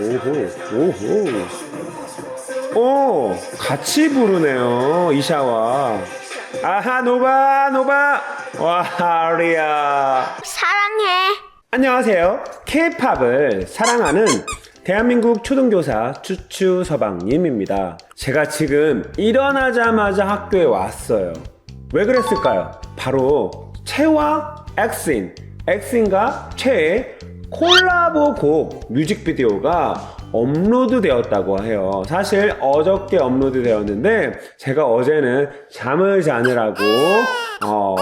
오호, 오호. 오, 같이 부르네요, 이샤와. 아하, 노바, 노바. 와, 아리야. 사랑해. 안녕하세요. K-팝을 사랑하는 대한민국 초등교사 추추 서방님입니다. 제가 지금 일어나자마자 학교에 왔어요. 왜 그랬을까요? 바로 채와 엑신, 엑신과 채의 콜라보 곡 뮤직비디오가 업로드 되었다고 해요. 사실 어저께 업로드 되었는데 제가 어제는 잠을 자느라고 어,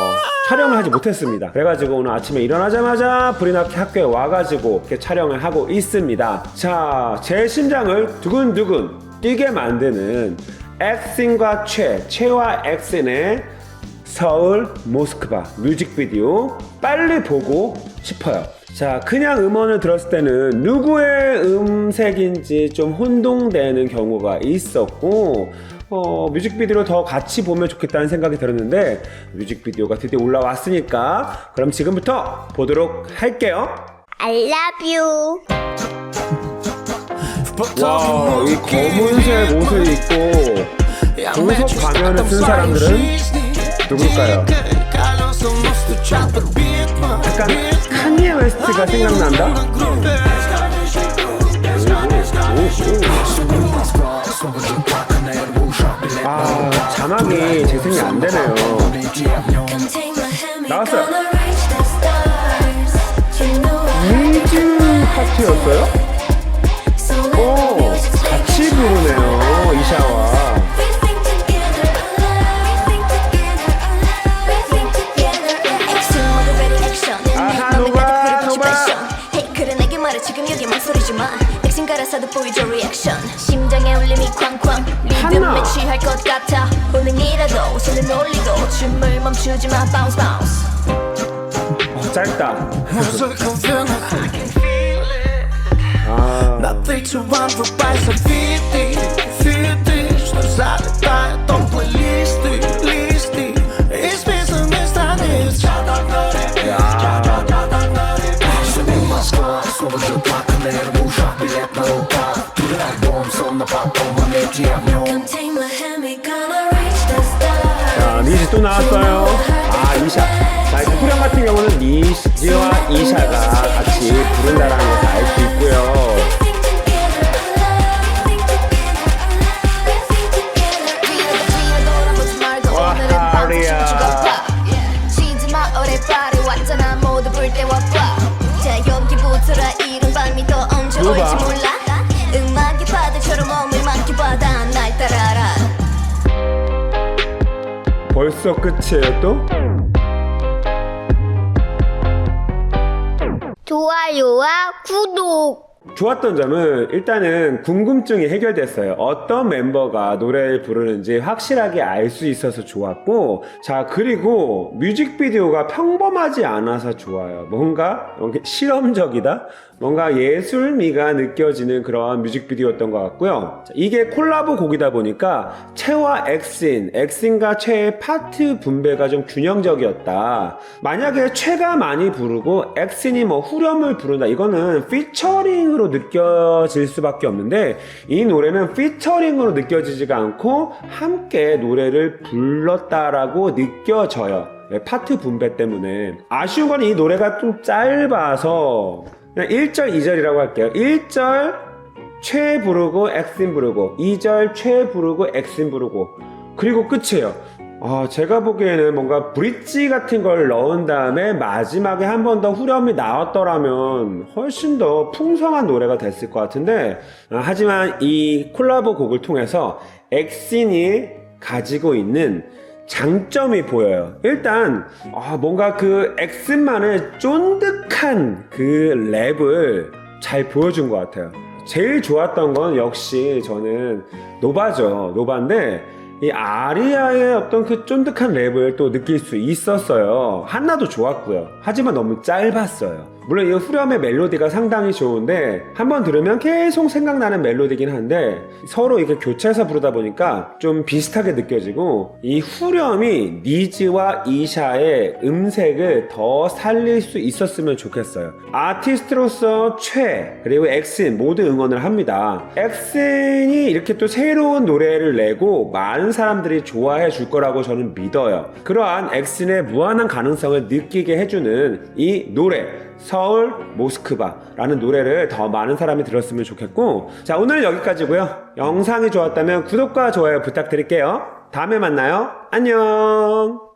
촬영을 하지 못했습니다. 그래가지고 오늘 아침에 일어나자마자 불이 나게 학교에 와가지고 이렇게 촬영을 하고 있습니다. 자, 제 심장을 두근두근 뛰게 만드는 엑신과 최, 최와 엑신의 서울 모스크바 뮤직비디오 빨리 보고 싶어요. 자, 그냥 음원을 들었을 때는 누구의 음색인지 좀 혼동되는 경우가 있었고, 어, 뮤직비디오를 더 같이 보면 좋겠다는 생각이 들었는데, 뮤직비디오가 드디어 올라왔으니까, 그럼 지금부터 보도록 할게요. I love you. 와, 이 검은색 옷을 입고, 보석 가면을 쓴 사람들은 누굴까요? 약간 카니에 웨스트가 생각난다? 아, 자막이 재생이 안 되네요. 나왔어요. 뮤즈 파티였어요? 말해 지금 여기 망설이지 마 액션 가라사도 보여줘 리액션 심장의 울림이 쾅쾅. 리듬에 취할 것 같아. 본능이라도 손을 올리고 춤을 멈추지 마 bounce bounce. 어, 짧다. 아, Come take my hand we gonna reach the stars 자, 니지 또 나왔어요. 아, 이샤. 자, 이 후렴 같은 경우는 니지와 이샤가 같이 부른다라는 것을 알수 벌써 끝이에요, 또? 좋아요와 구독 좋았던 점은 일단은 궁금증이 해결됐어요. 어떤 멤버가 노래를 부르는지 확실하게 알 수 있어서 좋았고, 자, 그리고 뮤직비디오가 평범하지 않아서 좋아요. 뭔가 실험적이다? 뭔가 예술미가 느껴지는 그런 뮤직비디오였던 것 같고요. 자, 이게 콜라보 곡이다 보니까 채와 엑신, 엑신과 채의 파트 분배가 좀 균형적이었다. 만약에 채가 많이 부르고 엑신이 뭐 후렴을 부른다. 이거는 피처링 으로 느껴질 수밖에 없는데 이 노래는 피처링으로 느껴지지가 않고 함께 노래를 불렀다라고 느껴져요. 네, 파트 분배 때문에 아쉬운 건 이 노래가 좀 짧아서 그냥 1절, 2절이라고 할게요. 1절 최 부르고 엑신 부르고 2절 최 부르고 엑신 부르고 그리고 끝이에요. 아, 제가 보기에는 뭔가 브릿지 같은 걸 넣은 다음에 마지막에 한 번 더 후렴이 나왔더라면 훨씬 더 풍성한 노래가 됐을 것 같은데 아, 하지만 이 콜라보 곡을 통해서 엑신이 가지고 있는 장점이 보여요. 일단 아, 뭔가 그 엑슨만의 쫀득한 그 랩을 잘 보여준 것 같아요. 제일 좋았던 건 역시 저는 노바죠. 노바인데 이 아리아의 어떤 그 쫀득한 랩을 또 느낄 수 있었어요. 한나도 좋았고요. 하지만 너무 짧았어요. 물론 이 후렴의 멜로디가 상당히 좋은데 한번 들으면 계속 생각나는 멜로디긴 한데 서로 이렇게 교차해서 부르다 보니까 좀 비슷하게 느껴지고 이 후렴이 니즈와 이샤의 음색을 더 살릴 수 있었으면 좋겠어요. 아티스트로서 최 그리고 엑슨 모두 응원을 합니다. 엑슨이 이렇게 또 새로운 노래를 내고 많은 사람들이 좋아해 줄 거라고 저는 믿어요. 그러한 엑슨의 무한한 가능성을 느끼게 해주는 이 노래 서울 모스크바라는 노래를 더 많은 사람이 들었으면 좋겠고 자 오늘 여기까지고요. 영상이 좋았다면 구독과 좋아요 부탁드릴게요. 다음에 만나요. 안녕.